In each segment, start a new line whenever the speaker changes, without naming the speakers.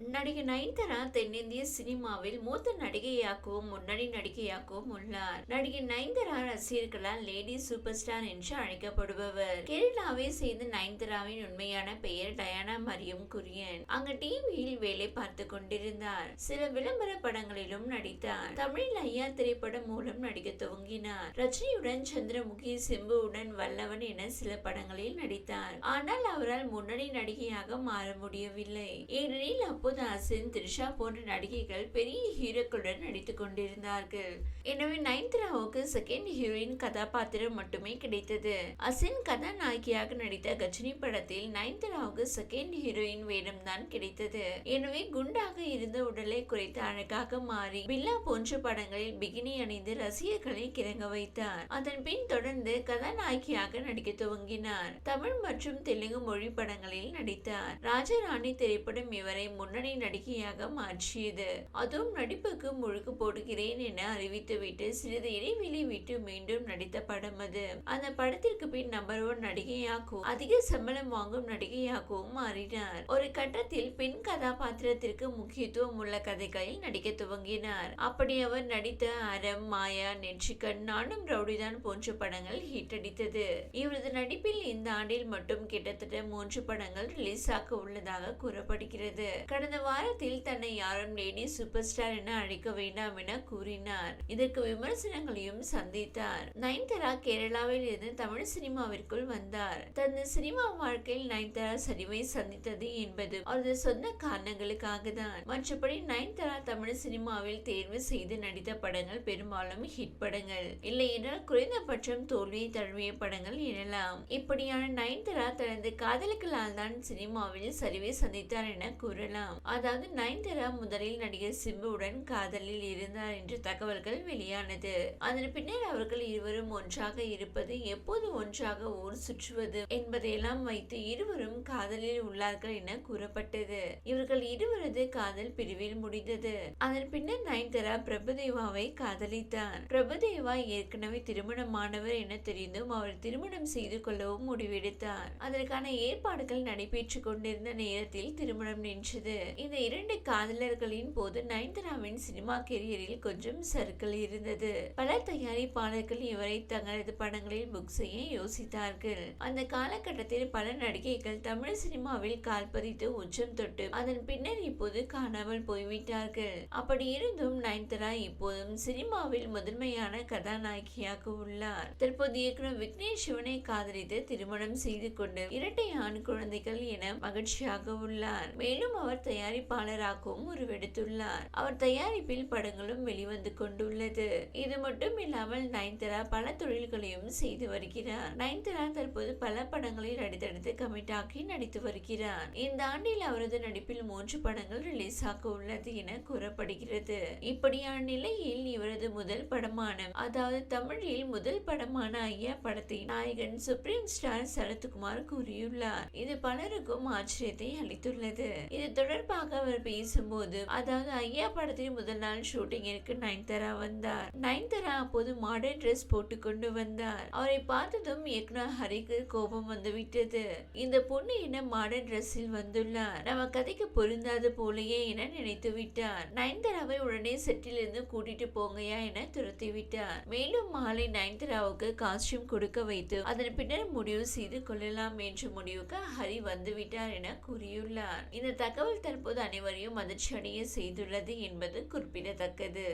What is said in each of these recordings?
நடிகை நயன்தாரா தென்னிந்திய சினிமாவில் மூத்த நடிகையாகவும் முன்னணி நடிகையாகவும் உள்ளார். நடிகை நயன்தாரா ரசிகர்களால் லேடி சூப்பர் ஸ்டார் என்று அழைக்கப்படுபவர். கேரளாவை சேர்ந்த நயன்தாராவின் உண்மையான பெயர் டயானா மரியம் குரியன். அங்கு டிவியில் வேலை பார்த்து கொண்டிருந்தார். சில விளம்பர படங்களிலும் நடித்தார். தமிழில் ஐயா திரைப்படம் மூலம் நடிக்க துவங்கினார். ரஜினியுடன் சந்திரமுகி சிம்புவுடன் வல்லவன் என சில படங்களில் நடித்தார். ஆனால் அவரால் முன்னணி நடிகையாக மாற முடியவில்லை. ஏனெனில் அப்போது பிரபுதாசன் த்ரிஷா போன்ற நடிகைகள் பெரிய ஹீரோக்களுடன் நடித்து கொண்டிருந்தார்கள். எனவே நயன்தாராவுக்கு செகண்ட் ஹீரோயின் கதாபாத்திரம் மட்டுமே கிடைத்தது. அசின் கதாநாயகியாக நடித்த கஜினி படத்தில் நயன்தாராவுக்கு செகண்ட் ஹீரோயின் வேடம் தான் கிடைத்தது. எனவே குண்டாக இருந்த உடலை குறைத்து அழகாக மாறி பில்லா போன்ற படங்களில் பிகினி அணிந்து ரசிகர்களை கிறங்க வைத்தார். அதன் பின் தொடர்ந்து கதாநாயகியாக நடிக்க துவங்கினார். தமிழ் மற்றும் தெலுங்கு மொழி படங்களில் நடித்தார். ராஜராணி திரைப்படம் இவரை முன்னணி நடிகையாக மாற்றியது. அதுவும் நடிப்புக்கு முழுக்கு போடுகிறேன் என அறிவித்துவிட்டு சிறிது இடைவெளி விட்டு மீண்டும் நடித்த படம் அது. அந்த படத்திற்கு பின் நம்பர் ஒன் நடிகையாகவும் அதிக சம்பளம் வாங்கும் நடிகையாகவும் மாறினார். ஒரு கட்டத்தில் பெண் கதாபாத்திரத்திற்கு முக்கியத்துவம் உள்ள கதைகளில் நடிக்க துவங்கினார். அப்படி அவர் நடித்த அறம் மாயா நெற்றிக்கண் நானும் ரவுடிதான் போன்ற படங்கள் ஹிட் அடித்தது. இவரது நடிப்பில் இந்த ஆண்டில் மட்டும் கிட்டத்தட்ட மூன்று படங்கள் ரிலீஸ் ஆக உள்ளதாக கூறப்படுகிறது. கடந்த வாரத்தில் தன்னை யாரும் லேடி சூப்பர் ஸ்டார் என அழைக்க வேண்டாம் என கூறினார். இதற்கு விமர்சனங்களையும் சந்தித்தார். நயன்தாரா கேரளாவில் இருந்து தமிழ் சினிமாவிற்குள் வந்தார். தனது சினிமா வாழ்க்கையில் நயன்தாரா சரிவை சந்தித்தது என்பது அவரது சொந்த காரணங்களுக்காக தான். மற்றபடி நயன்தாரா தமிழ் சினிமாவில் தேர்வு செய்து நடித்த படங்கள் பெரும்பாலும் ஹிட் படங்கள். இல்லையென்றால் குறைந்தபட்சம் தோல்வியை தழுவிய படங்கள் எனலாம். இப்படியான நயன்தாரா தனது காதலுக்களால் தான் சினிமாவில் சரிவை சந்தித்தார் என கூறலாம். அதாவது நயன்தாரா முதலில் நடிகர் சிம்புவுடன் காதலில் இருந்தார் என்ற தகவல்கள் வெளியானது. அதன் பின்னர் அவர்கள் இருவரும் ஒன்றாக இருப்பது எப்போது ஒன்றாக ஊர் சுற்றுவது என்பதையெல்லாம் வைத்து இருவரும் காதலில் உள்ளார்கள் என கூறப்பட்டது. இவர்கள் இருவரது காதல் பிரிவில் முடிந்தது. அதன் பின்னர் நயன்தாரா பிரபுதேவாவை காதலித்தார். பிரபுதேவா ஏற்கனவே திருமணமானவர் என தெரிந்தும் அவர் திருமணம் செய்து கொள்ளவும் முடிவெடுத்தார். அதற்கான ஏற்பாடுகள் நடைபெற்றுக் கொண்டிருந்த நேரத்தில் திருமணம் நின்றது. இந்த இரண்டு காதலர்களின் போது நயன்தாராவின் சினிமா கெரியரில் கொஞ்சம் சறுக்கல் இருந்தது. பல தயாரிப்பாளர்கள் இவரை தங்களது படங்களில் புக் செய்ய யோசித்தார்கள். அந்த காலகட்டத்தில் பல நடிகைகள் தமிழ் சினிமாவில் கால்பதித்து உச்சம் தொட்டு அதன் பின்னர் இப்போது காணாமல் போய்விட்டார்கள். அப்படி இருந்தும் நயன்தாரா இப்போதும் சினிமாவில் முதன்மையான கதாநாயகியாக உள்ளார். தற்போது இயக்குனர் விக்னேஷ் சிவனை காதலித்து திருமணம் செய்து கொண்டு இரட்டை ஆண் குழந்தைகள் என மகிழ்ச்சியாக உள்ளார். மேலும் அவர் தயாரிப்பாளராகவும் உருவெடுத்துள்ளார். அவர் தயாரிப்பில் படங்களும் வெளிவந்து கொண்டுள்ளது. இது மட்டும் இல்லாமல் நயன்தாரா பல தொழில்களையும் செய்து வருகிறார். நயன்தாரா தற்போது பல படங்களில் அடுத்தடுத்து கமிட் ஆகி நடித்து வருகிறார். இந்த ஆண்டில் அவரது நடிப்பில் மூன்று படங்கள் ரிலீஸ் ஆக உள்ளது என கூறப்படுகிறது. இப்படியான நிலையில் இவரது முதல் படமான அதாவது தமிழில் முதல் படமான ஐயா படத்தை நாயகன் சுப்ரீம் ஸ்டார் சரத்குமார் கூறியுள்ளார். இது பலருக்கும் ஆச்சரியத்தை அளித்துள்ளது. இது தொடர் தொடர்பாக அவர் பேசும்போது அதாவது ஐயா படத்தின் முதல் நாள் ஷூட்டிங்கிற்கு நயன்தாரா வந்தார். நயன்தாரா அப்போது மாடர்ன் ட்ரெஸ் போட்டுக்கொண்டு வந்தார். அவரை பார்த்ததும் இயக்குனர் ஹரிக்கு கோபம் வந்துவிட்டது. இந்த பொண்ணு என்ன மாடர்ன் ட்ரெஸ்ஸில் வந்துள்ளார்? நம்ம கதைக்கு பொருந்தாது போலயே என நினைத்து விட்டார். நயன்தாராவை உடனே செட்டில் இருந்து கூட்டிட்டு போங்கயா என துரத்தி விட்டார். மேலும் மாலை நயன்தாராவுக்கு காஸ்டியூம் கொடுக்க வைத்து அதன் பின்னர் முடிவு செய்து கொள்ளலாம் என்ற முடிவுக்கு ஹரி வந்துவிட்டார் என கூறியுள்ளார். இந்த தகவல் தற்போது அனைவரையும் அதிர்ச்சியடைய செய்துள்ளது என்பது குறிப்பிடத்தக்கது.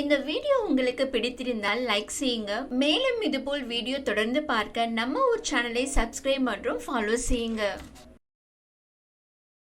இந்த வீடியோ உங்களுக்கு பிடித்திருந்தால் லைக் செய்யுங்க. மேலும் இதுபோல் வீடியோ தொடர்ந்து பார்க்க நம்ம ஒரு சேனலை சப்ஸ்கிரைப் மற்றும் ஃபாலோ செய்யுங்க.